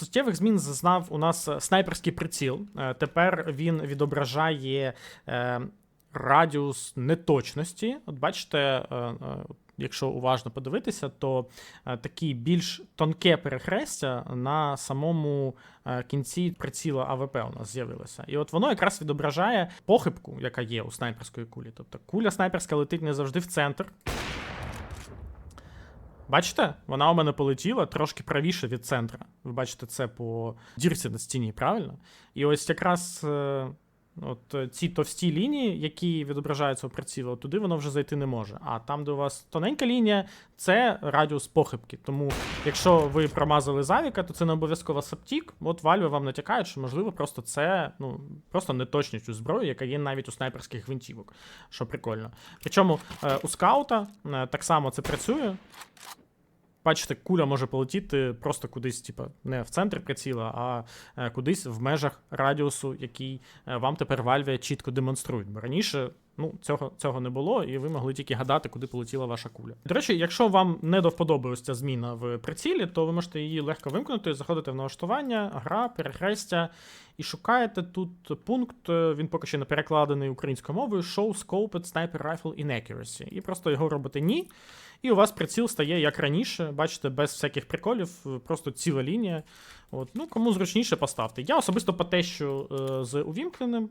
суттєвих змін зазнав у нас е, снайперський приціл. Е, Тепер він відображає е, радіус неточності. От бачите, якщо уважно подивитися, то такі більш тонке перехрестя на самому кінці приціла АВП у нас з'явилося. І от воно якраз відображає похибку, яка є у снайперської кулі. Тобто куля снайперська летить не завжди в центр. Бачите, вона у мене полетіла трошки правіше від центра. Ви бачите це по дірці на стіні, правильно? І ось якраз е, от е, ці товсті лінії, які відображаються у прицілу, туди воно вже зайти не може. А там, де у вас тоненька лінія, це радіус похибки. Тому, якщо ви промазали завіка, то це не обов'язково саптік. От вальви вам натякають, що можливо просто це ну просто неточність у зброї, яка є навіть у снайперських гвинтівок, що прикольно. Причому е, у скаута так само це працює. Бачите, куля може полетіти просто кудись, типу, не в центр приціла, а е, кудись в межах радіусу, який е, вам тепер Valve чітко демонструють. Бо раніше ну, цього, цього не було, і ви могли тільки гадати, куди полетіла ваша куля. До речі, якщо вам не до вподоби ось ця зміна в прицілі, то ви можете її легко вимкнути, заходите в налаштування, гра, перехрестя, і шукаєте тут пункт, е, він поки що не перекладений українською мовою, Show Scoped Sniper Rifle Inaccuracy. І просто його робите ні. І у вас приціл стає як раніше, бачите, без всяких приколів, е, просто ціла лінія. От, ну, кому зручніше поставте. Я особисто потещу е, з увімкненим.